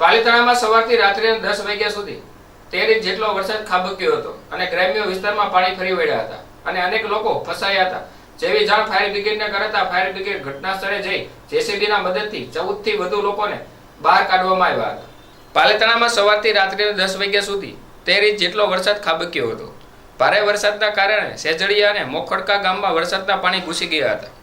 પાલિતાણામાં સવારથી રાત્રે દસ વાગ્યા સુધી તેર ઇંચ જેટલો વરસાદ ખાબક્યો હતો અને ગ્રામ્ય વિસ્તારમાં પાણી ફરી વળ્યા હતા અને અનેક લોકો ફસાયા હતા. જેવી જાણ ફાયર બ્રિગેડને કરતા ફાયર બ્રિગેડ ઘટના સ્થળે જઈ જેસીબીના મદદથી ચૌદથી વધુ લોકોને બહાર કાઢવામાં આવ્યા હતા. પાલીતાણામાં સવારથી રાત્રે દસ વાગ્યા સુધી તેર ઇંચ જેટલો વરસાદ ખાબક્યો હતો. ભારે વરસાદના કારણે સેજળિયા અને મોખડકા ગામમાં વરસાદના પાણી ઘૂસી ગયા હતા.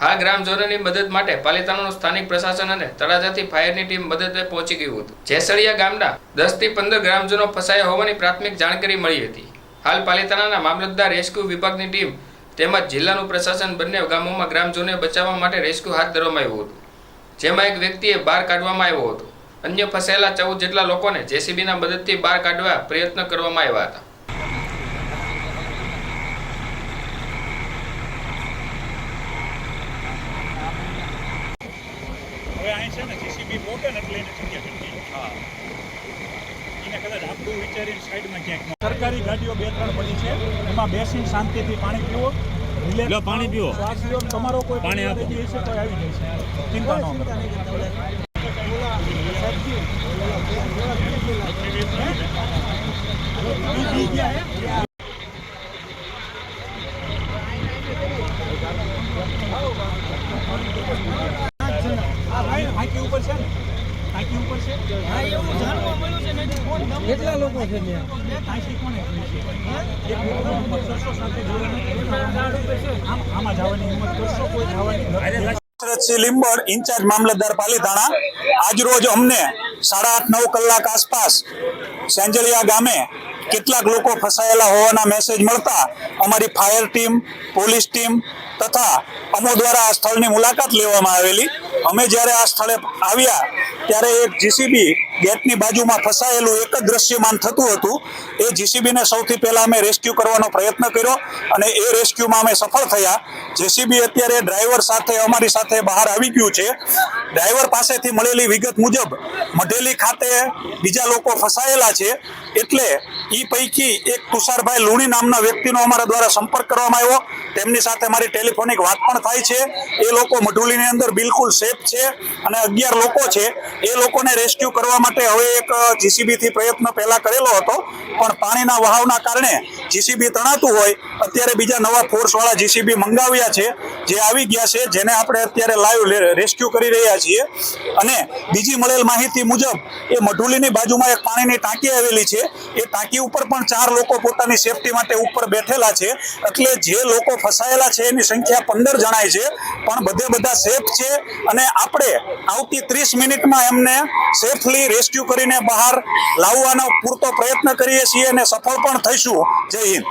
હાલ ગ્રામજનોની મદદ માટે પાલિતાણાનું સ્થાનિક પ્રશાસન અને તળાજાથી ફાયરની ટીમ મદદે પહોંચી ગયું હતું. જેસળિયા ગામના દસથી પંદર ગ્રામજનો ફસાયા હોવાની પ્રાથમિક જાણકારી મળી હતી. હાલ પાલિતાણાના મામલતદાર રેસ્ક્યુ વિભાગની ટીમ તેમજ જિલ્લાનું પ્રશાસન બંને ગામોમાં ગ્રામજનોને બચાવવા માટે રેસ્ક્યુ હાથ ધરવામાં આવ્યું હતું. જેમાં એક વ્યક્તિએ બહાર કાઢવામાં આવ્યો હતો. અન્ય ફસાયેલા ચૌદ જેટલા લોકોને જેસીબીના મદદથી બહાર કાઢવા પ્રયત્ન કરવામાં આવ્યા હતા. અહીં છે ને જીસીબી પોતે ને એટલે એને જગ્યા કરી હા. એને કદાચ આપણું વિચારીને સાઈડમાં ક્યાંક સરકારી ગાડીઓ બે ત્રણ પડી છે. એમાં બેસીને શાંતિથી પાણી પીવો. લો, પાણી પીવો. તમારો કોઈ પાણી આપો. હશે આવી જશે ચિંતા ન કરો. ઉપર છે? ને ટાંકી ઉપર છે? કેટલા લોકો છે ત્યાં? ટાંકી કોને કરી છે? એક લોકો હિંમત કરશો સાથે જવાની આમ આમાં જવાની હિંમત કરશો કોઈ જવાની લીંબડ ઇન્ચાર્જ મામલતદાર પાલીતાણા આજરોજ અમને સાડા આઠ નવ કલાક આસપાસ સેંજળિયા ગામે કેટલાક લોકો ફસાયેલા હોવાના મેસેજ મળતા અમારી ફાયર ટીમ પોલીસ ટીમ તથા અમો દ્વારા આ સ્થળની મુલાકાત લેવામાં આવેલી. અમે જ્યારે આ સ્થળે આવ્યા, ત્યારે એક જીસીબી ગેટની બાજુમાં ફસાયેલું એક જ દ્રશ્યમાન થતું હતું. એ જીસીબીને સૌથી પહેલાં અમે રેસ્ક્યુ કરવાનો પ્રયત્ન કર્યો અને એ રેસ્ક્યુમાં અમે સફળ થયા. જેસીબી અત્યારે ડ્રાઈવર સાથે, અમારી સાથે બહાર આવી ગયું છે. ડ્રાઈવર પાસેથી મળેલી વિગત મુજબ, મઢેલી ખાતે બીજા લોકો ફસાયેલા છે. એટલે એ પૈકી એક તુષારભાઈ લુણી નામના વ્યક્તિનો અમારા દ્વારા સંપર્ક કરવામાં આવ્યો. તેમની સાથે મારી ટેલિફોનિક વાત પણ થાય છે. એ લોકો મઢુલીની અંદર બિલકુલ સેફ છે અને અગિયાર લોકો છે. એ લોકોને રેસ્ક્યુ કરવા માટે હવે એક જીસીબીથી પ્રયત્ન પહેલા કરેલો હતો, પણ પાણીના વહાવના કારણે જીસીબી તણાતું હોય, અત્યારે બીજા નવા ફોર્સવાળા જીસીબી મંગાવ્યા છે, જે આવી ગયા છે, જેને આપણે અત્યારે લાઈવ રેસ્ક્યુ કરી રહ્યા છીએ. અને બીજી મળેલ માહિતી મુજબ, એ મઢુલીની બાજુમાં એક પાણીની ટાંકી આવેલી છે. એ ટાંકી ઉપર પણ ચાર લોકો પોતાની સેફટી માટે ઉપર બેઠેલા છે. એટલે જે લોકો ફસાયેલા છે, એની સંખ્યા પંદર જણાય છે. પણ બધે બધા સેફ છે. અને આપણે આવતી ત્રીસ મિનિટમાં એમને સેફલી રેસ્ક્યુ કરીને બહાર લાવવાનો પૂરતો પ્રયત્ન કરીએ છીએ અને સફળ પણ થઈશું. જય હિન્દ.